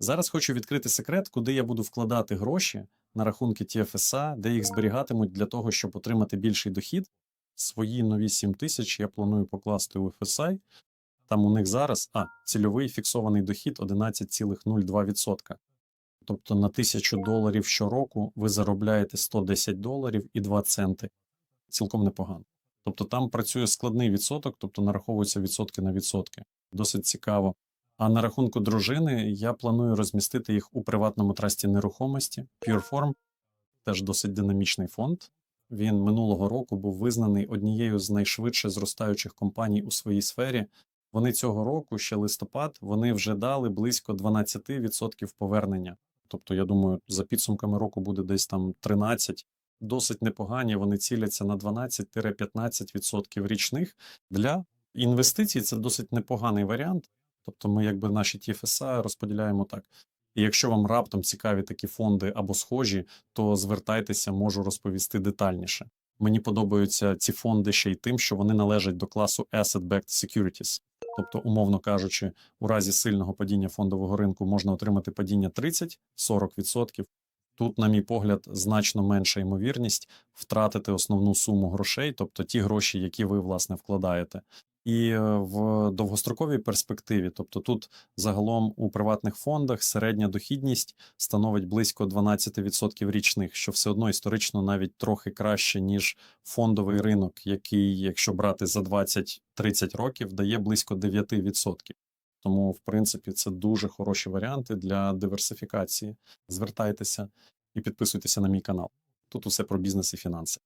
Зараз хочу відкрити секрет, куди я буду вкладати гроші на рахунки TFSA, де їх зберігатимуть для того, щоб отримати більший дохід. Свої нові 7 тисяч я планую покласти у FSI. Там у них зараз а, цільовий фіксований дохід 11,02%. Тобто на 1000 доларів щороку ви заробляєте 110 доларів і 2 центи. Цілком непогано. Тобто там працює складний відсоток, тобто нараховуються відсотки на відсотки. Досить цікаво. А на рахунку дружини я планую розмістити їх у приватному трасті нерухомості Pureform, теж досить динамічний фонд. Він минулого року був визнаний однією з найшвидше зростаючих компаній у своїй сфері. Вони цього року, ще листопад, вони вже дали близько 12% повернення. Тобто, я думаю, за підсумками року буде десь там 13. Досить непогані. Вони ціляться на 12-15% річних. Для інвестицій це досить непоганий варіант. Тобто, ми якби наші TFSA розподіляємо так. І якщо вам раптом цікаві такі фонди або схожі, то звертайтеся, можу розповісти детальніше. Мені подобаються ці фонди ще й тим, що вони належать до класу Asset-Backed Securities. Тобто, умовно кажучи, у разі сильного падіння фондового ринку можна отримати падіння 30-40%. Тут, на мій погляд, значно менша ймовірність втратити основну суму грошей, тобто ті гроші, які ви власне вкладаєте. І е, в довгостроковій перспективі, тобто тут загалом у приватних фондах середня дохідність становить близько 12% річних, що все одно історично навіть трохи краще, ніж фондовий ринок, який, якщо брати за 20-30 років, дає близько 9%. Тому, в принципі, це дуже хороші варіанти для диверсифікації. Звертайтеся і підписуйтеся на мій канал. Тут усе про бізнес і фінанси.